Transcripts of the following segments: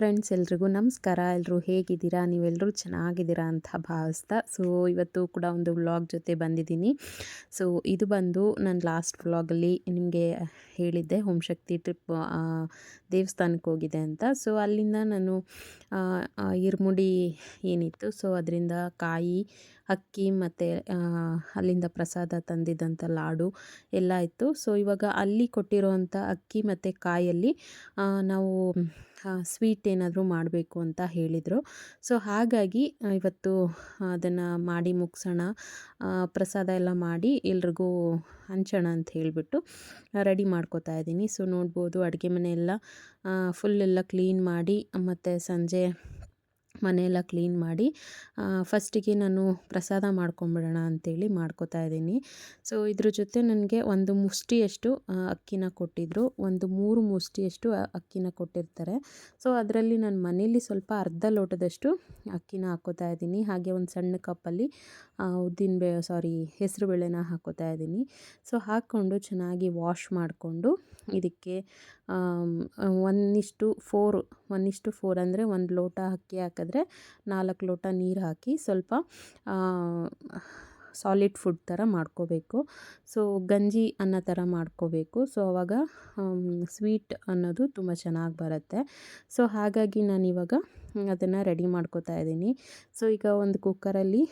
Friends ಎಲ್ರಿಗೂ ನಮಸ್ಕಾರ. ಎಲ್ಲರೂ ಹೇಗಿದ್ದೀರಾ? ನೀವೆಲ್ಲರೂ ಚೆನ್ನಾಗಿದ್ದೀರಾ ಅಂತ ಭಾವಿಸ್ತಾ ಸೊ ಇವತ್ತು ಕೂಡ ಒಂದು ವ್ಲಾಗ್ ಜೊತೆ ಬಂದಿದ್ದೀನಿ. ಸೊ ಇದು ಬಂದು ನಾನು ಲಾಸ್ಟ್ ವ್ಲಾಗಲ್ಲಿ ನಿಮಗೆ ಹೇಳಿದ್ದೆ ಹೋಮ್ ಶಕ್ತಿ ಟ್ರಿಪ್ ದೇವಸ್ಥಾನಕ್ಕೆ ಹೋಗಿದೆ ಅಂತ. ಸೊ ಅಲ್ಲಿಂದ ನಾನು ಇರ್ಮುಡಿ ಏನಿತ್ತು ಸೊ ಅದರಿಂದ ಕಾಯಿ, ಅಕ್ಕಿ ಮತ್ತು ಅಲ್ಲಿಂದ ಪ್ರಸಾದ ತಂದಿದ್ದಂಥ ಲಾಡು ಎಲ್ಲ ಇತ್ತು. ಸೊ ಇವಾಗ ಅಲ್ಲಿ ಕೊಟ್ಟಿರೋವಂಥ ಅಕ್ಕಿ ಮತ್ತು ಕಾಯಲ್ಲಿ ನಾವು ಸ್ವೀಟ್ ಏನಾದರೂ ಮಾಡಬೇಕು ಅಂತ ಹೇಳಿದರು. ಸೊ ಹಾಗಾಗಿ ಇವತ್ತು ಅದನ್ನು ಮಾಡಿ ಮುಗಿಸೋಣ ಪ್ರಸಾದ ಎಲ್ಲ ಮಾಡಿ ಎಲ್ರಿಗೂ ಹಂಚೋಣ ಅಂತ ಹೇಳಿಬಿಟ್ಟು ರೆಡಿ ಮಾಡ್ಕೋತಾ ಇದ್ದೀನಿ. ಸೊ ನೋಡ್ಬೋದು, ಅಡುಗೆ ಮನೆ ಎಲ್ಲ ಫುಲ್ ಎಲ್ಲ ಕ್ಲೀನ್ ಮಾಡಿ, ಮತ್ತು ಸಂಜೆ ಮನೆಯೆಲ್ಲ ಕ್ಲೀನ್ ಮಾಡಿ ಫಸ್ಟಿಗೆ ನಾನು ಪ್ರಸಾದ ಮಾಡ್ಕೊಂಬಿಡೋಣ ಅಂತೇಳಿ ಮಾಡ್ಕೋತಾ ಇದ್ದೀನಿ. ಸೊ, ಇದ್ರ ಜೊತೆ ನನಗೆ ಒಂದು ಮುಷ್ಟಿಯಷ್ಟು ಅಕ್ಕಿನ ಕೊಟ್ಟಿದ್ದರು ಒಂದು ಮೂರು ಮುಷ್ಟಿಯಷ್ಟು ಅಕ್ಕಿನ ಕೊಟ್ಟಿರ್ತಾರೆ. ಸೊ, ಅದರಲ್ಲಿ ನಾನು ಮನೇಲಿ ಸ್ವಲ್ಪ ಅರ್ಧ ಲೋಟದಷ್ಟು ಅಕ್ಕಿನ ಹಾಕೋತಾ ಇದ್ದೀನಿ. ಹಾಗೆ ಒಂದು ಸಣ್ಣ ಕಪ್ಪಲ್ಲಿ ಉದ್ದಿನ ಬೇ, ಸಾರಿ, ಹೆಸರು ಬೇಳೆನ ಹಾಕೋತಾ ಇದ್ದೀನಿ. ಸೊ, ಹಾಕ್ಕೊಂಡು ಚೆನ್ನಾಗಿ ವಾಶ್ ಮಾಡಿಕೊಂಡು ಇದಕ್ಕೆ ಒನ್ ಇಷ್ಟು ಫೋರ್ ಒನ್ ಇಷ್ಟು ಫೋರ್ ಅಂದರೆ ಒಂದು ಲೋಟ ಅಕ್ಕಿ ಹಾಕಿದ್ರೆ ನಾಲ್ಕು ಲೋಟ ನೀರು ಹಾಕಿ ಸ್ವಲ್ಪ ಸಾಲಿಡ್ ಫುಡ್ ಥರ ಮಾಡ್ಕೋಬೇಕು. ಸೊ ಗಂಜಿ ಅನ್ನೋ ಥರ ಮಾಡ್ಕೋಬೇಕು. ಸೊ ಅವಾಗ ಸ್ವೀಟ್ ಅನ್ನೋದು ತುಂಬ ಚೆನ್ನಾಗಿ ಬರುತ್ತೆ. ಸೊ ಹಾಗಾಗಿ ನಾನಿವಾಗ ಅದನ್ನು ರೆಡಿ ಮಾಡ್ಕೋತಾ ಇದ್ದೀನಿ. ಸೊ ಈಗ ಒಂದು ಕುಕ್ಕರಲ್ಲಿ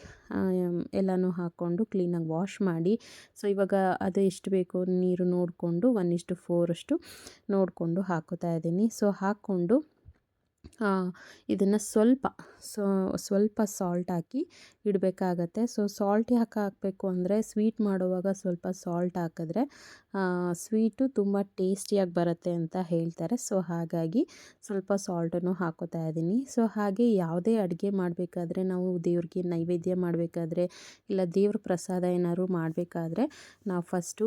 ಎಲ್ಲನೂ ಹಾಕ್ಕೊಂಡು ಕ್ಲೀನಾಗಿ ವಾಶ್ ಮಾಡಿ ಸೊ ಇವಾಗ ಅದು ಎಷ್ಟು ಬೇಕು ನೀರು ನೋಡಿಕೊಂಡು ಒನ್ ಇಷ್ಟು ಫೋರಷ್ಟು ನೋಡಿಕೊಂಡು ಹಾಕೋತಾ ಇದ್ದೀನಿ. ಸೊ ಹಾಕ್ಕೊಂಡು ಇದನ್ನು ಸ್ವಲ್ಪ ಸೊ, ಸ್ವಲ್ಪ ಸಾಲ್ಟ್ ಹಾಕಿ ಇಡಬೇಕಾಗತ್ತೆ. ಸೊ ಸಾಲ್ಟ್ ಯಾಕೆ ಹಾಕಬೇಕು ಅಂದರೆ ಸ್ವೀಟ್ ಮಾಡುವಾಗ ಸ್ವಲ್ಪ ಸಾಲ್ಟ್ ಹಾಕಿದ್ರೆ ಸ್ವೀಟು ತುಂಬ ಟೇಸ್ಟಿಯಾಗಿ ಬರುತ್ತೆ ಅಂತ ಹೇಳ್ತಾರೆ. ಸೊ ಹಾಗಾಗಿ ಸ್ವಲ್ಪ ಸಾಲ್ಟನ್ನು ಹಾಕೋತಾ ಇದ್ದೀನಿ. ಸೊ ಹಾಗೆ ಯಾವುದೇ ಅಡುಗೆ ಮಾಡಬೇಕಾದ್ರೆ ನಾವು ದೇವ್ರಿಗೆ ನೈವೇದ್ಯ ಮಾಡಬೇಕಾದ್ರೆ ಇಲ್ಲ ದೇವ್ರ ಪ್ರಸಾದ ಏನಾದ್ರು ಮಾಡಬೇಕಾದ್ರೆ ನಾವು ಫಸ್ಟು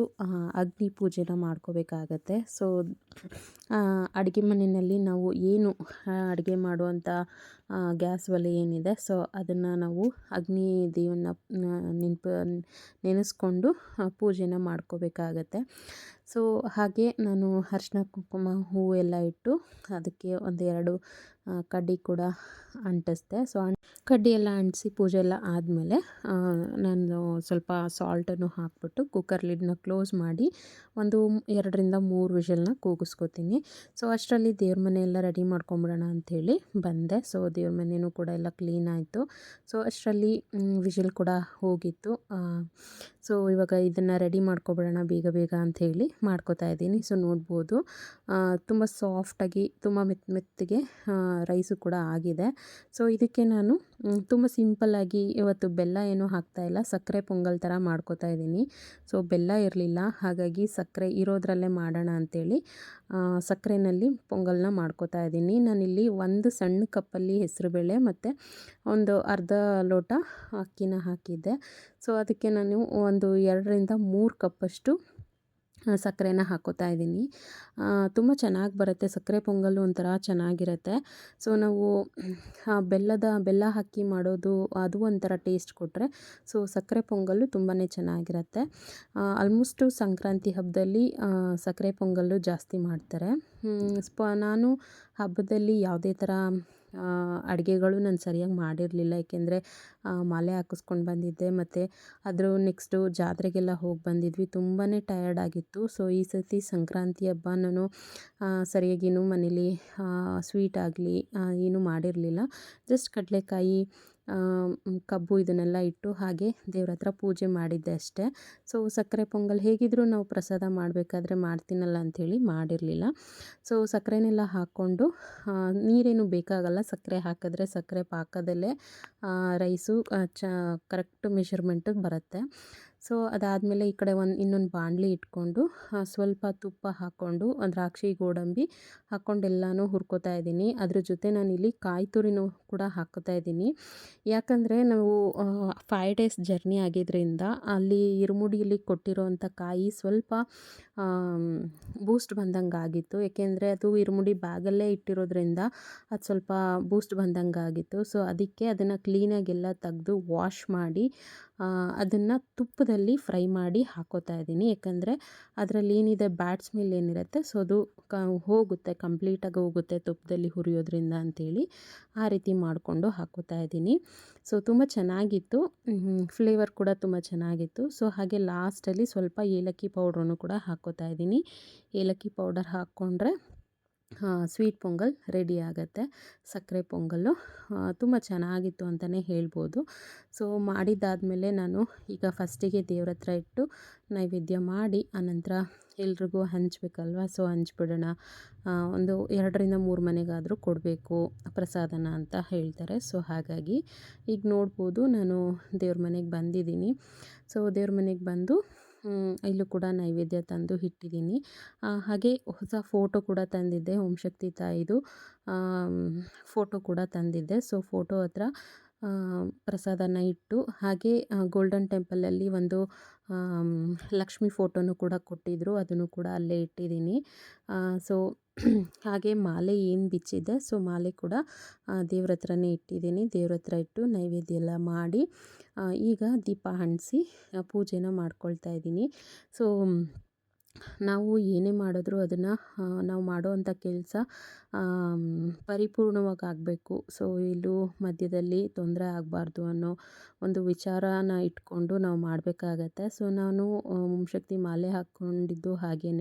ಅಗ್ನಿ ಪೂಜೆನ ಮಾಡ್ಕೋಬೇಕಾಗತ್ತೆ. ಸೊ ಅಡುಗೆ ಮನೆಯಲ್ಲಿ ನಾವು ಏನು ಅಡುಗೆ ಮಾಡುವಂಥ ಗ್ಯಾಸ್ ಒಲೆ ಏನಿದೆ, ಸೊ ಅದನ್ನು ನಾವು ಅಗ್ನಿ ದೇವನ್ನ ನೆನಪು, ನೆನೆಸ್ಕೊಂಡು ಪೂಜೆನ ಮಾಡ್ಕೋಬೇಕಾಗತ್ತೆ. ಸೊ ಹಾಗೆ ನಾನು ಅರ್ಶಿನ ಕುಂಕುಮ ಹೂವು ಎಲ್ಲ ಇಟ್ಟು ಅದಕ್ಕೆ ಒಂದೆರಡು ಕಡ್ಡಿ ಕೂಡ ಅಂಟಿಸ್ದೆ. ಸೊ ಕಡ್ಡಿ ಎಲ್ಲ ಅಂಟಿಸಿ ಪೂಜೆ ಎಲ್ಲ ಆದಮೇಲೆ ನಾನು ಸ್ವಲ್ಪ ಸಾಲ್ಟನ್ನು ಹಾಕ್ಬಿಟ್ಟು ಕುಕ್ಕರ್ ಲಿಡ್ನ ಕ್ಲೋಸ್ ಮಾಡಿ ಒಂದು ಎರಡರಿಂದ ಮೂರು ವಿಷಲ್ನ ಕೂಗಿಸ್ಕೊತೀನಿ. ಸೊ ಅಷ್ಟರಲ್ಲಿ ದೇವ್ರ ಮನೆ ಎಲ್ಲ ರೆಡಿ ಮಾಡ್ಕೊಂಬಿಡೋಣ ಅಂಥೇಳಿ ಬಂದೆ. ಸೊ ದೇವ್ರ ಮನೆಯೂ ಕೂಡ ಎಲ್ಲ ಕ್ಲೀನ್ ಆಯಿತು. ಸೊ ಅಷ್ಟರಲ್ಲಿ ವಿಷಲ್ ಕೂಡ ಹೋಗಿತ್ತು. ಸೊ ಇವಾಗ ಇದನ್ನು ರೆಡಿ ಮಾಡ್ಕೊಬಿಡೋಣ ಬೇಗ ಬೇಗ ಅಂಥೇಳಿ ಮಾಡ್ಕೋತಾ ಇದ್ದೀನಿ. ಸೊ ನೋಡ್ಬೋದು. ತುಂಬ ಸಾಫ್ಟಾಗಿ ತುಂಬ ಮೆತ್ತ ಮೆತ್ತಗೆ ರೈಸು ಕೂಡ ಆಗಿದೆ. ಸೊ ಇದಕ್ಕೆ ನಾನು ತುಂಬ ಸಿಂಪಲ್ಲಾಗಿ ಇವತ್ತು ಬೆಲ್ಲ ಏನೂ ಹಾಕ್ತಾಯಿಲ್ಲ ಸಕ್ಕರೆ ಪೊಂಗಲ್ ಥರ ಮಾಡ್ಕೋತಾ ಇದ್ದೀನಿ. ಸೊ, ಬೆಲ್ಲ ಇರಲಿಲ್ಲ. ಹಾಗಾಗಿ ಸಕ್ಕರೆ ಇರೋದ್ರಲ್ಲೇ ಮಾಡೋಣ ಅಂಥೇಳಿ ಸಕ್ಕರೆನಲ್ಲಿ ಪೊಂಗಲ್ನ ಮಾಡ್ಕೋತಾ ಇದ್ದೀನಿ. ನಾನಿಲ್ಲಿ ಒಂದು ಸಣ್ಣ ಕಪ್ಪಲ್ಲಿ ಹೆಸರುಬೇಳೆ ಮತ್ತು ಒಂದು ಅರ್ಧ ಲೋಟ ಅಕ್ಕಿನ ಹಾಕಿದ್ದೆ. ಸೊ, ಅದಕ್ಕೆ ನಾನು ಒಂದು ಎರಡರಿಂದ ಮೂರು ಕಪ್ಪಷ್ಟು ಸಕ್ಕರೆನ ಹಾಕೋತಾ ಇದ್ದೀನಿ. ತುಂಬ ಚೆನ್ನಾಗಿ ಬರುತ್ತೆ. ಸಕ್ಕರೆ ಪೊಂಗಲ್ಲು ಒಂಥರ ಚೆನ್ನಾಗಿರುತ್ತೆ. ಸೊ, ನಾವು ಬೆಲ್ಲದ, ಬೆಲ್ಲ ಹಾಕಿ ಮಾಡೋದು, ಅದು ಒಂಥರ ಟೇಸ್ಟ್ ಕೊಟ್ಟರೆ ಸೊ, ಸಕ್ಕರೆ ಪೊಂಗಲ್ಲು ತುಂಬಾ ಚೆನ್ನಾಗಿರುತ್ತೆ. ಆಲ್ಮೋಸ್ಟು ಸಂಕ್ರಾಂತಿ ಹಬ್ಬದಲ್ಲಿ ಸಕ್ಕರೆ ಪೊಂಗಲ್ಲು ಜಾಸ್ತಿ ಮಾಡ್ತಾರೆ. ಸ್ಪ, ನಾನು ಹಬ್ಬದಲ್ಲಿ ಯಾವುದೇ ಥರ ಅಡುಗೆಗಳು ನಾನು ಸರಿಯಾಗಿ ಮಾಡಿರಲಿಲ್ಲ. ಏಕೆಂದರೆ ಮಾಲೆ ಹಾಕಿಸ್ಕೊಂಡು ಬಂದಿದ್ದೆ. ಮತ್ತು ಅದ್ರ ನೆಕ್ಸ್ಟು ಜಾತ್ರೆಗೆಲ್ಲ ಹೋಗಿ ಬಂದಿದ್ವಿ. ತುಂಬಾ ಟಯರ್ಡ್ ಆಗಿತ್ತು. ಸೊ ಈ ಸತಿ ಸಂಕ್ರಾಂತಿ ಹಬ್ಬ ನಾನು ಸರಿಯಾಗಿ ಮನೇಲಿ ಸ್ವೀಟ್ ಆಗಲಿ ಏನೂ ಮಾಡಿರಲಿಲ್ಲ. ಜಸ್ಟ್ ಕಡಲೆಕಾಯಿ ಕಬ್ಬು ಇದನ್ನೆಲ್ಲ ಇಟ್ಟು ಹಾಗೆ ದೇವ್ರ ಹತ್ರ ಪೂಜೆ ಮಾಡಿದ್ದೆ ಅಷ್ಟೇ. ಸೊ ಸಕ್ಕರೆ ಪೊಂಗಲ್ ಹೇಗಿದ್ದರೂ ನಾವು ಪ್ರಸಾದ ಮಾಡಬೇಕಾದ್ರೆ ಮಾಡ್ತೀನಲ್ಲ ಅಂಥೇಳಿ ಮಾಡಿರಲಿಲ್ಲ. ಸೊ ಸಕ್ಕರೆನೆಲ್ಲ ಹಾಕ್ಕೊಂಡು ನೀರೇನು ಬೇಕಾಗಲ್ಲ. ಸಕ್ಕರೆ ಹಾಕಿದ್ರೆ ಸಕ್ಕರೆ ಪಾಕದಲ್ಲೇ ರೈಸು ಚ ಕರೆಕ್ಟ್ ಮೆಷರ್ಮೆಂಟಿಗೆ ಬರುತ್ತೆ. ಸೊ, ಅದಾದಮೇಲೆ ಈ ಕಡೆ ಒಂದು, ಇನ್ನೊಂದು ಬಾಣಲಿ ಇಟ್ಕೊಂಡು ಸ್ವಲ್ಪ ತುಪ್ಪ ಹಾಕ್ಕೊಂಡು ದ್ರಾಕ್ಷಿ, ಗೋಡಂಬಿ ಹಾಕ್ಕೊಂಡು ಎಲ್ಲನೂ ಹುರ್ಕೋತಾ ಇದ್ದೀನಿ. ಅದ್ರ ಜೊತೆ ನಾನಿಲ್ಲಿ ಕಾಯಿ ತುರಿನೂ ಕೂಡ ಹಾಕ್ತಾ ಇದ್ದೀನಿ. ಯಾಕಂದರೆ ನಾವು ಫೈವ್ ಡೇಸ್ ಜರ್ನಿ ಆಗಿದ್ದರಿಂದ ಅಲ್ಲಿ ಇರುಮುಡಿಯಲ್ಲಿ ಕೊಟ್ಟಿರೋವಂಥ ಕಾಯಿ ಸ್ವಲ್ಪ ಬೂಸ್ಟ್ ಬಂದಂಗೆ ಆಗಿತ್ತು ಏಕೆಂದರೆ ಅದು ಇರುಮುಡಿ ಬ್ಯಾಗಲ್ಲೇ ಇಟ್ಟಿರೋದ್ರಿಂದ ಅದು ಸ್ವಲ್ಪ ಬೂಸ್ಟ್ ಬಂದಂಗೆ ಆಗಿತ್ತು ಸೊ ಅದಕ್ಕೆ ಅದನ್ನು ಕ್ಲೀನಾಗೆಲ್ಲ ತೆಗೆದು ವಾಶ್ ಮಾಡಿ ಅದನ್ನು ತುಪ್ಪದಲ್ಲಿ ಫ್ರೈ ಮಾಡಿ ಹಾಕೋತಾ ಇದ್ದೀನಿ. ಯಾಕಂದರೆ ಅದರಲ್ಲಿ ಏನಿದೆ ಬ್ಯಾಡ್ ಸ್ಮೆಲ್ ಏನಿರುತ್ತೆ ಸೊ ಅದು ಕ, ಹೋಗುತ್ತೆ ಕಂಪ್ಲೀಟಾಗಿ ಹೋಗುತ್ತೆ ತುಪ್ಪದಲ್ಲಿ ಹುರಿಯೋದ್ರಿಂದ ಅಂಥೇಳಿ ಆ ರೀತಿ ಮಾಡಿಕೊಂಡು ಹಾಕೋತಾ ಇದ್ದೀನಿ. ಸೊ ತುಂಬ ಚೆನ್ನಾಗಿತ್ತು. ಫ್ಲೇವರ್ ಕೂಡ ತುಂಬ ಚೆನ್ನಾಗಿತ್ತು. ಸೊ ಹಾಗೆ ಲಾಸ್ಟಲ್ಲಿ ಸ್ವಲ್ಪ ಏಲಕ್ಕಿ ಪೌಡ್ರನ್ನು ಕೂಡ ಹಾಕೋತಾ ಇದ್ದೀನಿ. ಏಲಕ್ಕಿ ಪೌಡರ್ ಹಾಕ್ಕೊಂಡ್ರೆ ಸ್ವೀಟ್ ಪೊಂಗಲ್ ರೆಡಿ ಆಗುತ್ತೆ. ಸಕ್ಕರೆ ಪೊಂಗಲ್ಲು ತುಂಬ ಚೆನ್ನಾಗಿತ್ತು ಅಂತಲೇ ಹೇಳ್ಬೋದು. ಸೊ, ಮಾಡಿದ್ದಾದಮೇಲೆ ನಾನು ಈಗ ಫಸ್ಟಿಗೆ ದೇವ್ರ ಹತ್ರ ಇಟ್ಟು ನೈವೇದ್ಯ ಮಾಡಿ, ಆನಂತರ ಎಲ್ರಿಗೂ ಹಂಚಬೇಕಲ್ವ? ಸೊ, ಹಂಚ್ಬಿಡೋಣ. ಒಂದು ಎರಡರಿಂದ ಮೂರು ಮನೆಗಾದರೂ ಕೊಡಬೇಕು, ಪ್ರಸಾದನ ಅಂತ ಹೇಳ್ತಾರೆ. ಸೊ, ಹಾಗಾಗಿ ಈಗ ನೋಡ್ಬೋದು, ನಾನು ದೇವ್ರ ಮನೆಗೆ ಬಂದಿದ್ದೀನಿ. ಸೊ, ದೇವ್ರ ಮನೆಗೆ ಬಂದು ಇಲ್ಲೂ ಕೂಡ ನೈವೇದ್ಯ ತಂದು ಇಟ್ಟಿದ್ದೀನಿ. ಹಾಗೆ ಹೊಸ ಫೋಟೋ ಕೂಡ ತಂದಿದ್ದೆ, ಓಂ ಶಕ್ತಿ ತಾಯಿದು. ಫೋಟೋ ಕೂಡ ತಂದಿದ್ದೆ. ಸೊ, ಫೋಟೋ ಹತ್ರ ಪ್ರಸಾದನ ಇಟ್ಟು, ಹಾಗೆ ಗೋಲ್ಡನ್ ಟೆಂಪಲಲ್ಲಿ ಒಂದು ಲಕ್ಷ್ಮಿ ಫೋಟೋನು ಕೂಡ ಕೊಟ್ಟಿದ್ದರು ಅದನ್ನು ಕೂಡ ಅಲ್ಲೇ ಇಟ್ಟಿದ್ದೀನಿ. ಸೊ ಹಾಗೆ ಮಾಲೆ ಏನು ಬಿಚ್ಚಿದೆ ಸೊ ಮಾಲೆ ಕೂಡ ದೇವ್ರ ಹತ್ರನೇ ಇಟ್ಟಿದ್ದೀನಿ. ದೇವ್ರ ಹತ್ರ ಇಟ್ಟು ನೈವೇದ್ಯ ಎಲ್ಲ ಮಾಡಿ ಈಗ ದೀಪ ಅಂಟಿಸಿ ಪೂಜೆನ ಮಾಡ್ಕೊಳ್ತಾ ಇದ್ದೀನಿ. ಸೊ ನಾವು ಏನೇ ಮಾಡಿದ್ರೂ ಅದನ್ನು ನಾವು ಮಾಡೋವಂಥ ಕೆಲಸ ಪರಿಪೂರ್ಣವಾಗಿ ಆಗಬೇಕು ಸೊ ಇಲ್ಲೂ ಮಧ್ಯದಲ್ಲಿ ತೊಂದರೆ ಆಗಬಾರ್ದು ಅನ್ನೋ ಒಂದು ವಿಚಾರನ ಇಟ್ಕೊಂಡು ನಾವು ಮಾಡಬೇಕಾಗತ್ತೆ. ಸೊ ನಾನು ಮುಂಶಕ್ತಿ ಮಾಲೆ ಹಾಕ್ಕೊಂಡಿದ್ದು ಹಾಗೇ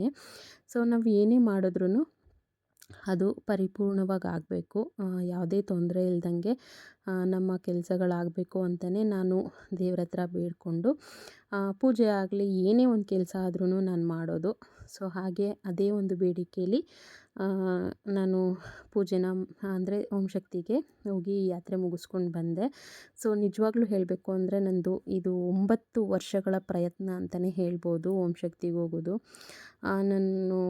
ಸೊ ನಾವು ಏನೇ ಮಾಡಿದ್ರೂ ಅದು ಪರಿಪೂರ್ಣವಾಗಿ ಆಗಬೇಕು ಯಾವುದೇ ತೊಂದರೆ ಇಲ್ದಂಗೆ ನಮ್ಮ ಕೆಲಸಗಳಾಗಬೇಕು ಅಂತಲೇ ನಾನು ದೇವ್ರ ಹತ್ರ ಬೇಡಿಕೊಂಡು ಪೂಜೆ ಆಗಲಿ ಏನೇ ಒಂದು ಕೆಲಸ ಆದ್ರೂ ನಾನು ಮಾಡೋದು. ಸೊ, ಹಾಗೆ ಅದೇ ಒಂದು ಬೇಡಿಕೆಯಲ್ಲಿ ನಾನು ಪೂಜೆನ, ಅಂದರೆ ಓಂ ಶಕ್ತಿಗೆ ಹೋಗಿ ಯಾತ್ರೆ ಮುಗಿಸ್ಕೊಂಡು ಬಂದೆ. ಸೊ, ನಿಜವಾಗ್ಲೂ ಹೇಳಬೇಕು ಅಂದರೆ ನಂದು ಇದು ಒಂಬತ್ತು ವರ್ಷಗಳ ಪ್ರಯತ್ನ ಅಂತಲೇ ಹೇಳ್ಬೋದು ಓಂ ಶಕ್ತಿಗೆ ಹೋಗೋದು. ನಾನು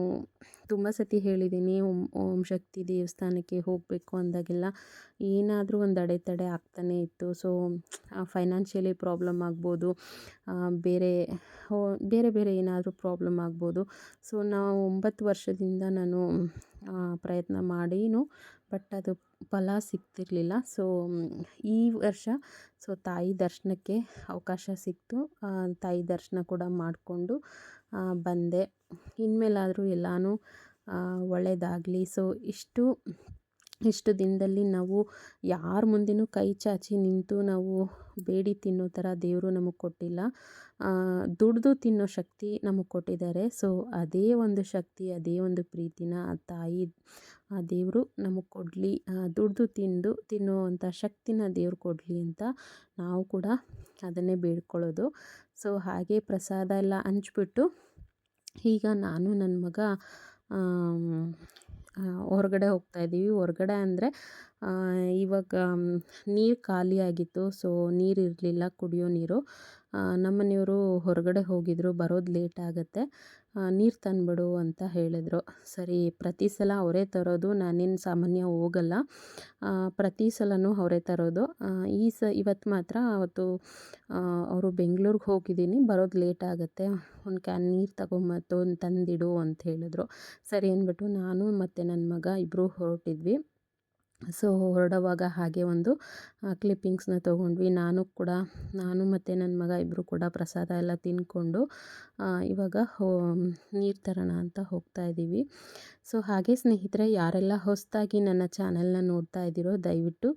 ತುಂಬ ಸತಿ ಹೇಳಿದ್ದೀನಿ, ಓಂ ಓಂ ಶಕ್ತಿ ದೇವಸ್ಥಾನಕ್ಕೆ ಹೋಗಬೇಕು ಅಂದಾಗೆಲ್ಲ ಏನಾದರೂ ಒಂದು ಅಡೆತಡೆ ಆಗ್ತಾನೇ ಇತ್ತು. ಸೊ ಫೈನಾನ್ಷಿಯಲಿ ಪ್ರಾಬ್ಲಮ್ ಆಗ್ಬೋದು ಬೇರೆ ಬೇರೆ ಬೇರೆ ಏನಾದರೂ ಪ್ರಾಬ್ಲಮ್ ಆಗ್ಬೋದು. ಸೊ, ನಾವು ಒಂಬತ್ತು ವರ್ಷದಿಂದ ನಾನು ಪ್ರಯತ್ನ ಮಾಡೀನು, ಬಟ್ ಅದು ಫಲ ಸಿಗ್ತಿರಲಿಲ್ಲ. ಸೊ, ಈ ವರ್ಷ, ಸೊ ತಾಯಿ ದರ್ಶನಕ್ಕೆ ಅವಕಾಶ ಸಿಕ್ತು. ತಾಯಿ ದರ್ಶನ ಕೂಡ ಮಾಡಿಕೊಂಡು ಬಂದೆ. ಇನ್ಮೇಲಾದರೂ ಎಲ್ಲನೂ ಒಳ್ಳೆಯದಾಗ್ಲಿ ಸೊ ಇಷ್ಟು. ಇಷ್ಟು ದಿನದಲ್ಲಿ ನಾವು ಯಾರ ಮುಂದೆಯೂ ಕೈ ಚಾಚಿ ನಿಂತು ನಾವು ಬೇಡಿ ತಿನ್ನೋ ಥರ ದೇವರು ನಮಗೆ ಕೊಟ್ಟಿಲ್ಲ. ದುಡ್ದು ತಿನ್ನೋ ಶಕ್ತಿ ನಮಗೆ ಕೊಟ್ಟಿದ್ದಾರೆ. ಸೊ, ಅದೇ ಒಂದು ಶಕ್ತಿ, ಅದೇ ಒಂದು ಪ್ರೀತಿನ ಆ ತಾಯಿ, ಆ ದೇವರು ನಮಗೆ ಕೊಡಲಿ. ದುಡ್ದು ತಿಂದು ತಿನ್ನುವಂಥ ಶಕ್ತಿನ ದೇವ್ರು ಕೊಡಲಿ ಅಂತ ನಾವು ಕೂಡ ಅದನ್ನೇ ಬೇಡ್ಕೊಳ್ಳೋದು. ಸೊ, ಹಾಗೆ ಪ್ರಸಾದ ಎಲ್ಲ ಹಂಚ್ಬಿಟ್ಟು ಈಗ ನಾನು ನನ್ನ ಮಗ ಹೊರಗಡೆ ಹೋಗ್ತಾ ಇದ್ದೀವಿ. ಹೊರಗಡೆ ಅಂದರೆ ಇವಾಗ ನೀರು ಖಾಲಿಯಾಗಿತ್ತು ಸೊ, ನೀರು ಇರಲಿಲ್ಲ, ಕುಡಿಯೋ ನೀರು. ನಮ್ಮ ಮನೆಯವರು ಹೊರಗಡೆ ಹೋಗಿದ್ದರು ಬರೋದು ಲೇಟ್ ಆಗುತ್ತೆ. ನೀರು ತಂದುಬಿಡು ಅಂತ ಹೇಳಿದ್ರು. ಸರಿ, ಪ್ರತಿ ಸಲ ಅವರೇ ತರೋದು ನಾನೇನು ಸಾಮಾನ್ಯ ಹೋಗಲ್ಲ. ಪ್ರತಿ ಸಲವೂ ಅವರೇ ತರೋದು. ಈ ಸ ಇವತ್ತು ಮಾತ್ರ ಅವತ್ತು ಅವರು ಬೆಂಗ್ಳೂರಿಗೆ ಹೋಗಿದ್ದೀನಿ, ಬರೋದು ಲೇಟ್ ಆಗುತ್ತೆ. ಒಂದು ಕ್ಯಾನ್ ನೀರು ತಗೊಂಬತ್ತು ಒಂದು ತಂದಿಡು ಅಂತ ಹೇಳಿದ್ರು. ಸರಿ ಅಂದ್ಬಿಟ್ಟು ನಾನು ಮತ್ತು ನನ್ನ ಮಗ ಇಬ್ಬರೂ ಹೊರಟಿದ್ವಿ. ಸೊ ಹೊರಡುವಾಗ ಹಾಗೆ ಒಂದು ಕ್ಲಿಪ್ಪಿಂಗ್ಸ್ನ ತೊಗೊಂಡ್ವಿ. ನಾನು ಕೂಡ, ನಾನು ಮತ್ತು ನನ್ನ ಮಗ ಇಬ್ಬರು ಕೂಡ ಪ್ರಸಾದ ಎಲ್ಲ ತಿಂದ್ಕೊಂಡು ಇವಾಗ ಹೋ, ನೀರು ತರೋಣ ಅಂತ ಹೋಗ್ತಾ ಇದ್ದೀವಿ ಸೊ, ಹಾಗೆ ಸ್ನೇಹಿತರೆ, ಯಾರೆಲ್ಲ ಹೊಸದಾಗಿ ನನ್ನ ಚಾನೆಲ್ನ ನೋಡ್ತಾ ಇದ್ದೀರೋ, ದಯವಿಟ್ಟು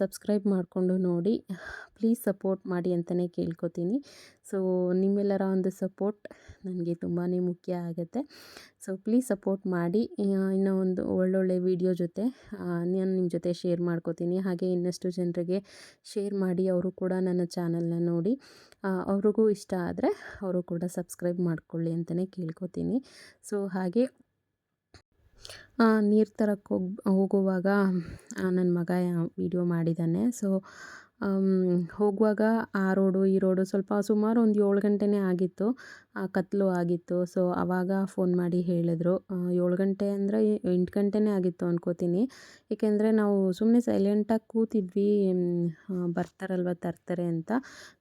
ಸಬ್ಸ್ಕ್ರೈಬ್ ಮಾಡಿಕೊಂಡು ನೋಡಿ. ಪ್ಲೀಸ್ ಸಪೋರ್ಟ್ ಮಾಡಿ ಅಂತಲೇ ಕೇಳ್ಕೊತೀನಿ. ಸೊ, ನಿಮ್ಮೆಲ್ಲರ ಒಂದು ಸಪೋರ್ಟ್ ನನಗೆ ತುಂಬಾ ಮುಖ್ಯ ಆಗುತ್ತೆ. ಸೊ, ಪ್ಲೀಸ್ ಸಪೋರ್ಟ್ ಮಾಡಿ. ಇನ್ನೂ ಒಂದು ಒಳ್ಳೊಳ್ಳೆ ವಿಡಿಯೋ ಜೊತೆ ನಾನು ನಿಮ್ಮ ಜೊತೆ ಶೇರ್ ಮಾಡ್ಕೋತೀನಿ. ಹಾಗೆ ಇನ್ನಷ್ಟು ಜನರಿಗೆ ಶೇರ್ ಮಾಡಿ, ಅವರು ಕೂಡ ನನ್ನ ಚಾನಲ್ನ ನೋಡಿ. ಅವ್ರಿಗೂ ಇಷ್ಟ ಆದರೆ, ಅವರು ಕೂಡ ಸಬ್ಸ್ಕ್ರೈಬ್ ಮಾಡಿಕೊಳ್ಳಿ ಅಂತಲೇ ಕೇಳ್ಕೊತೀನಿ. ಸೊ, ಹಾಗೆ ನೀರು ತರಕ್ಕೆ ಹೋಗಿ, ಹೋಗುವಾಗ ನನ್ನ ಮಗ ವೀಡಿಯೋ ಮಾಡಿದ್ದಾನೆ ಸೊ ಹೋಗುವಾಗ ಆ ರೋಡು ಈ ರೋಡು ಸ್ವಲ್ಪ ಸುಮಾರು ಒಂದು ಏಳು ಗಂಟೆನೇ ಆಗಿತ್ತು. ಕತ್ತಲು ಆಗಿತ್ತು. ಸೊ ಆವಾಗ ಫೋನ್ ಮಾಡಿ ಹೇಳಿದ್ರು. ಏಳು ಗಂಟೆ ಅಂದರೆ ಎಂಟು ಗಂಟೆನೇ ಆಗಿತ್ತು ಅನ್ಕೋತೀನಿ. ಏಕೆಂದರೆ ನಾವು ಸುಮ್ಮನೆ ಸೈಲೆಂಟಾಗಿ ಕೂತಿದ್ವಿ. ಬರ್ತಾರಲ್ವ, ತರ್ತಾರೆ ಅಂತ.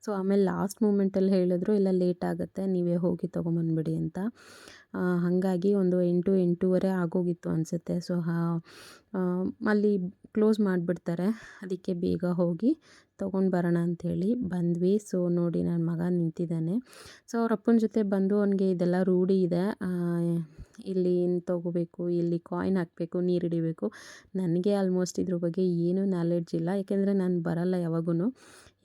ಸೊ ಆಮೇಲೆ ಲಾಸ್ಟ್ ಮೂಮೆಂಟಲ್ಲಿ ಹೇಳಿದ್ರು, ಇಲ್ಲ ಲೇಟ್ ಆಗುತ್ತೆ. ನೀವೇ ಹೋಗಿ ತೊಗೊಂಬಂದ್ಬಿಡಿ ಅಂತ. ಹಾಗಾಗಿ ಒಂದು ಎಂಟು ಎಂಟೂವರೆ ಆಗೋಗಿತ್ತು ಅನಿಸುತ್ತೆ. ಸೊ ಅಲ್ಲಿ ಕ್ಲೋಸ್ ಮಾಡಿಬಿಡ್ತಾರೆ. ಅದಕ್ಕೆ ಬೇಗ ಹೋಗಿ ತೊಗೊಂಡು ಬರೋಣ ಅಂಥೇಳಿ ಬಂದ್ವಿ. ಸೊ ನೋಡಿ ನನ್ನ ಮಗ ನಿಂತಿದ್ದಾನೆ. ಸೊ ಅವ್ರ ಅಪ್ಪನ ಜೊತೆ ಬಂದು ಅವನಿಗೆ ಇದೆಲ್ಲ ರೂಢಿ ಇದೆ. ಇಲ್ಲಿ ತೊಗೋಬೇಕು, ಇಲ್ಲಿ ಕಾಯಿನ್ ಹಾಕಬೇಕು, ನೀರು ಹಿಡಿಬೇಕು. ನನಗೆ ಆಲ್ಮೋಸ್ಟ್ ಇದ್ರ ಬಗ್ಗೆ ಏನೂ ನಾಲೆಡ್ಜ್ ಇಲ್ಲ. ಯಾಕೆಂದರೆ ನಾನು ಬರಲ್ಲ ಯಾವಾಗೂ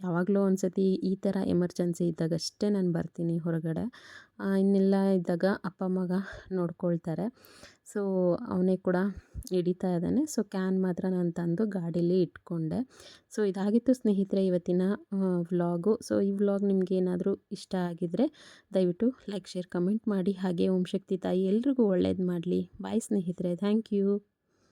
ಯಾವಾಗಲೂ ಒಂದು ಸತಿ ಈ ಥರ ಎಮರ್ಜೆನ್ಸಿ ಇದ್ದಾಗಷ್ಟೇ ನಾನು ಬರ್ತೀನಿ ಹೊರಗಡೆ. ಇನ್ನೆಲ್ಲ ಇದ್ದಾಗ ಅಪ್ಪ ಮಗ ನೋಡ್ಕೊಳ್ತಾರೆ. ಸೊ ಅವನೇ ಕೂಡ ಹಿಡಿತಾ ಇದ್ದಾನೆ. ಸೊ ಕ್ಯಾನ್ ಮಾತ್ರ ನಾನು ತಂದು ಗಾಡೀಲಿ ಇಟ್ಕೊಂಡೆ. ಸೊ ಇದಾಗಿತ್ತು ಸ್ನೇಹಿತರೆ ಇವತ್ತಿನ ವ್ಲಾಗು. ಸೊ ಈ ವ್ಲಾಗ್ ನಿಮ್ಗೆ ಏನಾದರೂ ಇಷ್ಟ ಆಗಿದರೆ ದಯವಿಟ್ಟು ಲೈಕ್ ಶೇರ್ ಕಮೆಂಟ್ ಮಾಡಿ. ಹಾಗೆ ಓಂ ಶಕ್ತಿ ತಾಯಿ ಎಲ್ರಿಗೂ ಒಳ್ಳೇದು ಮಾಡಲಿ. ಬಾಯ್ ಸ್ನೇಹಿತರೆ. Thank you